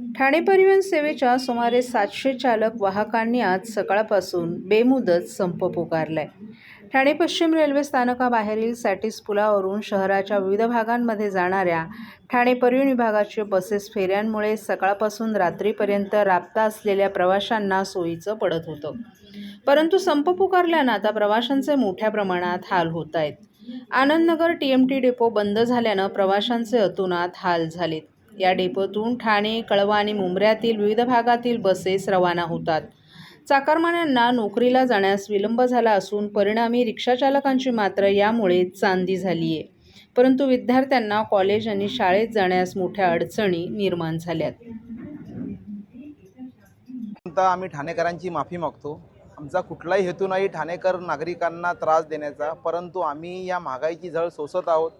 ठाणे परिवहन सेवेच्या सुमारे सातशे चालक वाहकांनी आज सकाळपासून बेमुदत संप पुकारलाय. ठाणे पश्चिम रेल्वे स्थानकाबाहेरील सॅटिस पुलावरून शहराच्या विविध भागांमध्ये जाणाऱ्या ठाणे परिवहन विभागाचे बसेस फेऱ्यांमुळे सकाळपासून रात्रीपर्यंत राबता असलेल्या प्रवाशांना सोयीचं पडत होतं. परंतु संप पुकारल्यानं आता प्रवाशांचे मोठ्या प्रमाणात हाल होत आहेत. Anandnagar T M T depot बंद झाल्यानं प्रवाशांचे अतुनात हाल झालेत. या डेपोतून ठाणे कळवा आणि मुंबऱ्यातील विविध भागातील बसेस रवाना होतात. चाकरमान्यांना नोकरीला जाण्यास विलंब झाला असून परिणामी रिक्षाचालकांची मात्र यामुळे चांदी झाली आहे परंतु विद्यार्थ्यांना कॉलेज आणि शाळेत जाण्यास मोठ्या अडचणी निर्माण झाल्यात. आम्ही ठाणेकरांची माफी मागतो. आमचा कुठलाही हेतू नाही ठाणेकर नागरिकांना त्रास देण्याचा परंतु आम्ही या महागाईची झळ सोसत आहोत.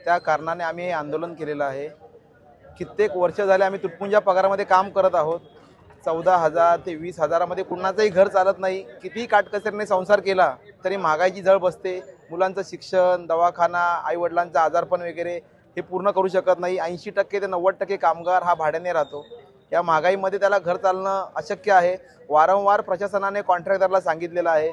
त्या कारणाने आम्ही हे आंदोलन केलेलं आहे. कित्येक वर्ष झाले आम्ही तुटपुंजा पगारामध्ये काम करत आहोत. चौदा हजार ते वीस हजारामध्ये कुणाचंही घर चालत नाही. कितीही काटकसरीने संसार केला तरी महागाईची झळ बसते. मुलांचं शिक्षण दवाखाना आईवडिलांचं आजारपण वगैरे हे पूर्ण करू शकत नाही. ऐंशी टक्के ते नव्वद टक्के कामगार हा भाड्याने राहतो. या महागाईमध्ये त्याला घर चालणं अशक्य आहे. वारंवार प्रशासनाने कॉन्ट्रॅक्टरला सांगितलेलं आहे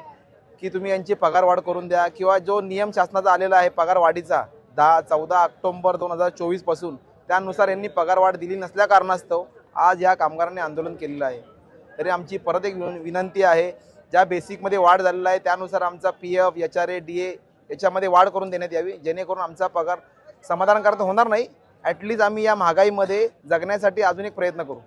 की तुम्ही यांची पगारवाढ करून द्या किंवा जो नियम शासनाचा आलेला आहे पगारवाढीचा दहा चौदा ऑक्टोंबर दोन हजार चोवीसपासून त्यानुसार यांनी पगारवाढ दिली नसल्या कारणास्तव आज या कामगारांनी आंदोलन केलेलं आहे. तरी आमची परत एक विन- विनंती आहे ज्या बेसिकमध्ये वाढ झालेला आहे त्यानुसार आमचा P F H R A D A याच्यामध्ये वाढ करून देण्यात यावी जेणेकरून आमचा पगार समाधानकारक होणार नाही. ॲटलीस्ट आम्ही या महागाईमध्ये जगण्यासाठी अजून एक प्रयत्न करू.